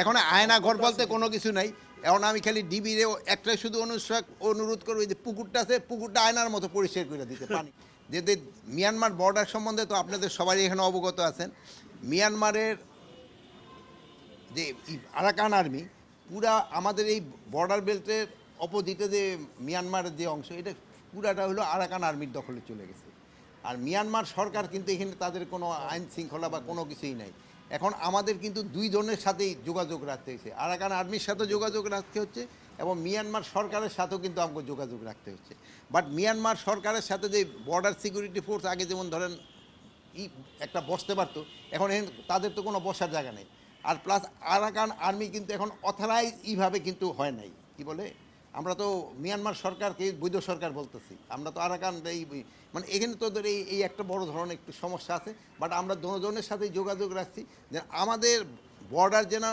এখন আয়না ঘর বলতে কোনো কিছু নাই। এখন আমি খালি ডিবিরে একটাই শুধু অনুসাক অনুরোধ করব যে পুকুরটা আছে, পুকুরটা আয়নার মতো পরিষ্কার করে দিতে, পানি। যেতে মিয়ানমার বর্ডার সম্বন্ধে তো আপনাদের সবাই এখানে অবগত আছেন। মিয়ানমারের যে আরাকান আর্মি পুরা আমাদের এই বর্ডার বেল্টের অপোজিটে যে মিয়ানমারের যে অংশ, এটা পুরাটা হলো আরাকান আর্মির দখলে চলে গেছে। আর মিয়ানমার সরকার কিন্তু এখানে তাদের কোনো আইন শৃঙ্খলা বা কোনো কিছুই নাই। এখন আমাদের কিন্তু দুই ধরনের সাথেই যোগাযোগ রাখতে হচ্ছে আরাকান আর্মির সাথে যোগাযোগ রাখতে হচ্ছে এবং মিয়ানমার সরকারের সাথেও কিন্তু আমাকে যোগাযোগ রাখতে হচ্ছে। বাট মিয়ানমার সরকারের সাথে যে বর্ডার সিকিউরিটি ফোর্স আগে যেমন ধরেন ই একটা বসতে পারতো, এখন এখানে তাদের তো কোনো বসার জায়গা নেই। আর প্লাস আরাকান আর্মি কিন্তু এখন অথরাইজ এইভাবে কিন্তু হয় নাই। কি বলে? আমরা তো মিয়ানমার সরকারকে বৈধ সরকার বলতেছি। আমরা তো আরাকান এই মানে এখানে তোদের এই এই একটা বড় ধরনের একটু সমস্যা আছে বাট আমরা দুজনের সাথে যোগাযোগ রাখছি যে আমাদের বর্ডার যেন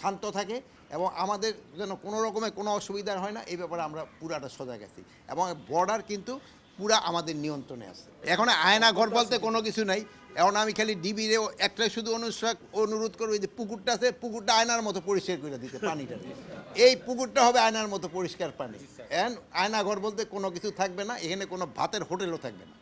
শান্ত থাকে এবং আমাদের যেন কোনো রকমের কোনো অসুবিধা হয় না, এই ব্যাপারে আমরা পুরাটা সজাগ আছি। এবং বর্ডার কিন্তু পুরা আমাদের নিয়ন্ত্রণে আছে। এখন আয়না ঘর বলতে কোনো কিছু নাই। এখন আমি খালি ডিবিরে একটাই শুধু অনুষ্ঠান অনুরোধ করব যে পুকুরটা আছে, পুকুরটা আয়নার মতো পরিষ্কার করে দিতে, পানিটা এই পুকুরটা হবে আয়নার মতো পরিষ্কার পানি। এখন আয়না ঘর বলতে কোনো কিছু থাকবে না, এখানে কোনো ভাতের হোটেলও থাকবে না।